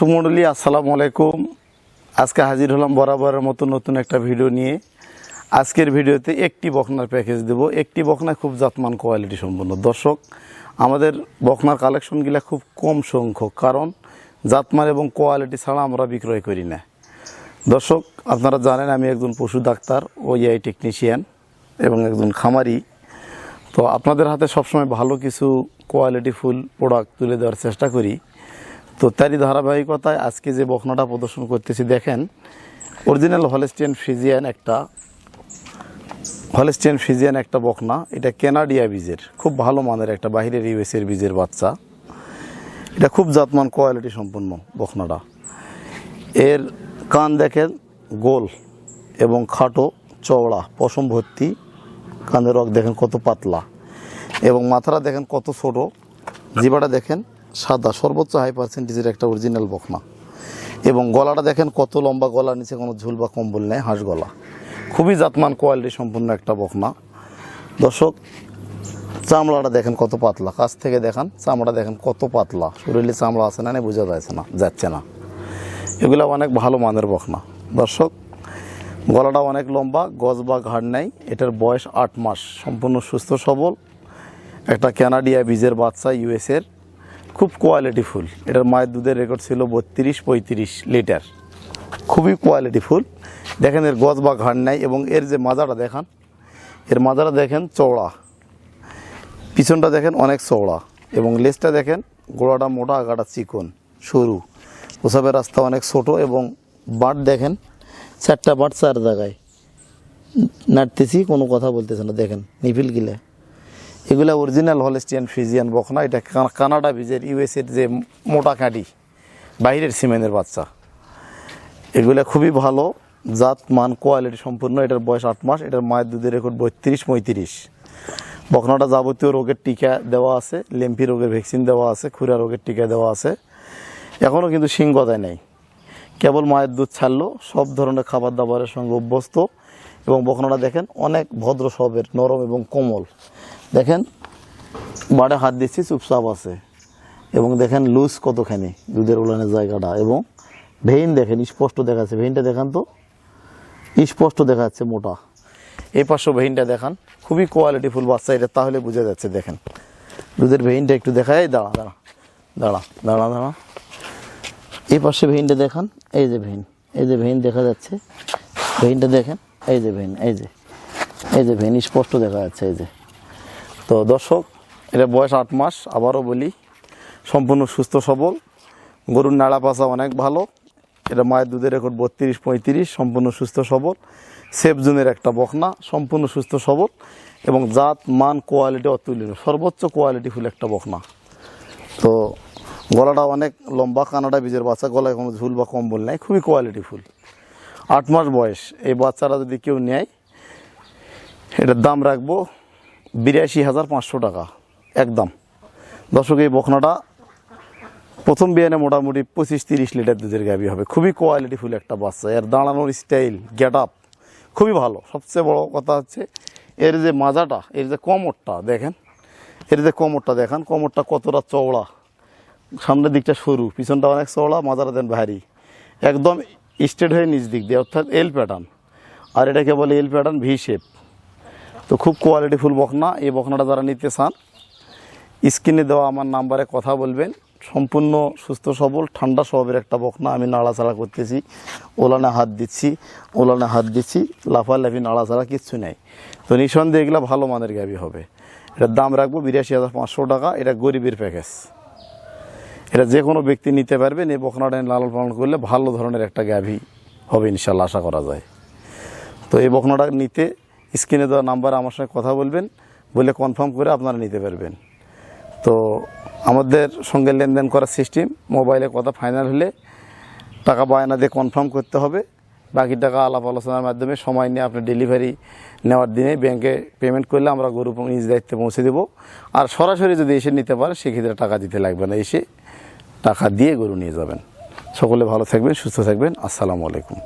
সুমন্ডলী আসসালামু আলাইকুম। আজকে হাজির হলাম বরাবরের মতো নতুন একটা ভিডিও নিয়ে। আজকের ভিডিওতে একটি বখনার প্যাকেজ দেব। একটি বখনা খুব জাতমান কোয়ালিটি সম্পন্ন। দর্শক, আমাদের বখনার কালেকশনগুলো খুব কম সংখ্যক, কারণ জাতমান এবং কোয়ালিটি ছাড়া আমরা বিক্রয় করি না। দর্শক, আপনারা জানেন আমি একজন পশু ডাক্তার ও ইআই টেকনিশিয়ান এবং একজন খামারি। তো আপনাদের হাতে সবসময় ভালো কিছু কোয়ালিটি ফুল প্রোডাক্ট তুলে দেওয়ার চেষ্টা করি। তো তারই ধারাবাহিকতায় আজকে যে বখনাটা প্রদর্শন করতেছি, দেখেন অরিজিনাল হলেস্টিয়ান ফিজিয়ান একটা হলেস্টিয়ান ফিজিয়ান একটা বকনা এটা কেনাডিয়া বীজের, খুব ভালো মানের একটা, বাহিরের ইউএসের বীজের বাচ্চা। এটা খুব জাতমান কোয়ালিটি সম্পন্ন বকনাটা এর কান দেখেন, গোল এবং খাটো, চওড়া, পশম ভর্তি। কানের রক দেখেন কত পাতলা এবং মাথাটা দেখেন কত ছোট। জিবাটা দেখেন সাদা, সর্বোচ্চ হাই পার্সেন্টেজের একটা অরিজিনাল বকনা। এবং গলাটা দেখেন কত লম্বা গলার নিচে কোনো ঝুল বা কম্বল নেই, হাঁস গলা। খুবই জাতমান কোয়ালিটি সম্পূর্ণ একটা বকনা। দর্শক, চামড়াটা দেখেন কত পাতলা। কাছ থেকে দেখান, চামড়া দেখেন কত পাতলা। শরীরে চামড়া আছে না না বোঝা যাচ্ছে না যাচ্ছে না। এগুলো অনেক ভালো মানের বকনা। দর্শক, গলাটা অনেক লম্বা, গজ বা ঘাড় নেই। এটার বয়স আট মাস। সম্পূর্ণ সুস্থ, সবল। একটা ক্যানাডিয়া বীজের বাচ্চা ইউএসের খুব কোয়ালিটি ফুল। এটার মায়ের দুধের রেকর্ড ছিল বত্রিশ পঁয়ত্রিশ লিটার। খুবই কোয়ালিটি ফুল। দেখেন এর গজ বা ঘাড় নেই এবং এর যে মাজাটা দেখান, এর মাজাটা দেখেন চওড়া। পিছনটা দেখেন অনেক চওড়া এবং লেজটা দেখেন গোড়াটা মোটা, আগাটা চিকন, সরু। ওসবের রাস্তা অনেক ছোট এবং বাট দেখেন, চারটা বাট চার জায়গায়। নাড়তেছি, কোনো কথা বলতেছে না, দেখেন নিফিল গিলে। এগুলা অরিজিনাল হলেস্টিয়ান ফিজিয়ান বকনা এটা কানাডা বীজের ইউএসএর যে মোটা কাঁটি বাইরের সিমেন্টের বাচ্চা। এগুলা খুবই ভালো, জাত, মান কোয়ালিটি সম্পূর্ণ, এটার বয়স আট মাস, এটার মায়ের দুধের রেকর্ড বত্রিশ, পঁয়ত্রিশ। বকনাটা যাবতীয় রোগের টিকা দেওয়া আছে, লেম্পি রোগের ভ্যাকসিন দেওয়া আছে, খুরা রোগের টিকা দেওয়া আছে। এখনও কিন্তু শিং নেই। কেবল মায়ের দুধ ছাড়লো, সব ধরনের খাবার দাবারের সঙ্গে অভ্যস্ত। এবং বকনাটা দেখেন, অনেক ভদ্র সবের নরম এবং কোমল। দেখেন বাড়ে হাত দিচ্ছি, চুপচাপ আছে। এবং দেখেন, লুজ কতখানি, দুধের উলানের জায়গাটা। এবং ভেইন দেখেন, স্পষ্ট দেখাচ্ছে। ভেইনটা দেখান তো। স্পষ্ট দেখা যাচ্ছে মোটা। এই পাশেও ভেইনটা দেখান। খুবই কোয়ালিটিফুল বাচ্চা এটা, তাহলে বোঝা যাচ্ছে, দেখেন। দুধের ভেইনটা একটু দেখায় দাঁড়া দাঁড়া দাঁড়া দাঁড়া দাঁড়া। এই পাশে ভেইনটা দেখান, এই যে ভেইন, এই যে ভেইন দেখা যাচ্ছে। ভেইনটা দেখেন, এই যে ভেইন, এই যে এই যে ভেইন, স্পষ্ট দেখা যাচ্ছে, এই যে। তো দর্শক, এটা বয়স আট মাস, আবারও বলি, সম্পূর্ণ সুস্থ, সবল। গরুর নাড়া পাশা অনেক ভালো। এটা মায়ের দুধের রেকর্ড বত্রিশ, পঁয়ত্রিশ, সম্পূর্ণ সুস্থ, সবল। সেফ জোনের একটা বকনা, সম্পূর্ণ সুস্থ, সবল। এবং জাত, মান কোয়ালিটি অতুলনীয়। সর্বোচ্চ কোয়ালিটি ফুল একটা বকনা। তো গলাটা অনেক লম্বা, কানাডা বীজের বাচ্চা। গলায় কোনো ঝুল বা কম্বল নেই, খুবই কোয়ালিটি ফুল। আট মাস বয়স। এই বাচ্চারা যদি কেউ নেয়, এটার দাম রাখব বিরাশি হাজার পাঁচশো টাকা, একদম। দর্শক, এই বখনাটা প্রথম বিয়ানে মোটামুটি পঁচিশ তিরিশ লিটার দুধের গাবি হবে। খুবই কোয়ালিটিফুল একটা বাচ্চা। এর দাঁড়ানোর স্টাইল গেট আপ খুবই ভালো। সবচেয়ে বড় কথা হচ্ছে, এর যে মাজাটা, এর যে কোমরটা, দেখেন। এর যে কোমরটা দেখেন, কোমরটা কতটা চওড়া। সামনের দিকটা সরু, পিছনটা অনেক চওড়া, মাজাটা দেন ভারী। একদম স্ট্রেট হয়ে নিচ দিক দিয়ে, অর্থাৎ এল প্যাটার্ন আর এটাকে বলে এল প্যাটার্ন ভি শেপ তো খুব কোয়ালিটিফুল বকনা। এই বকনাটা যারা নিতে চান, স্ক্রিনে দেওয়া আমার নাম্বারে কথা বলবেন। সম্পূর্ণ সুস্থ, সবল, ঠান্ডা স্বভাবের একটা বকনা আমি নাড়াচাড়া করতেছি। ওলানে হাত দিচ্ছি, ওলানে হাত দিচ্ছি, লাফালাফি, নাড়াচাড়া কিচ্ছু নেই। তো নিঃসন্দেহে এগুলো ভালো মানের গাবি হবে। এটার দাম রাখব বিরাশি হাজার পাঁচশো টাকা। এটা গরিবের প্যাকেজ এটা যে কোনো ব্যক্তি নিতে পারবেন। এই বকনাটা লালন পালন করলে ভালো ধরনের একটা গাভী হবে ইনশাল্লাহ, আশা করা যায়। তো এই বকনাটা নিতে স্ক্রিনে দেওয়া নাম্বার আমার সঙ্গে কথা বলবেন, বলে কনফার্ম করে আপনারা নিতে পারবেন। তো আমাদের সঙ্গে লেনদেন করার সিস্টেম মোবাইলে কথা ফাইনাল হলে টাকা বায়না দিয়ে কনফার্ম করতে হবে। বাকি টাকা আলাপ আলোচনার মাধ্যমে সময় নিয়ে আপনি ডেলিভারি নেওয়ার দিনে ব্যাংকে পেমেন্ট করলে আমরা গরু নিজ দায়িত্বে পৌঁছে দেবো। আর সরাসরি যদি এসে নিতে পারেন সেক্ষেত্রে টাকা দিতে লাগবে না, এসে টাকা দিয়ে গরু নিয়ে যাবেন। সকলে ভালো থাকবেন, সুস্থ থাকবেন। আসসালামু আলাইকুম।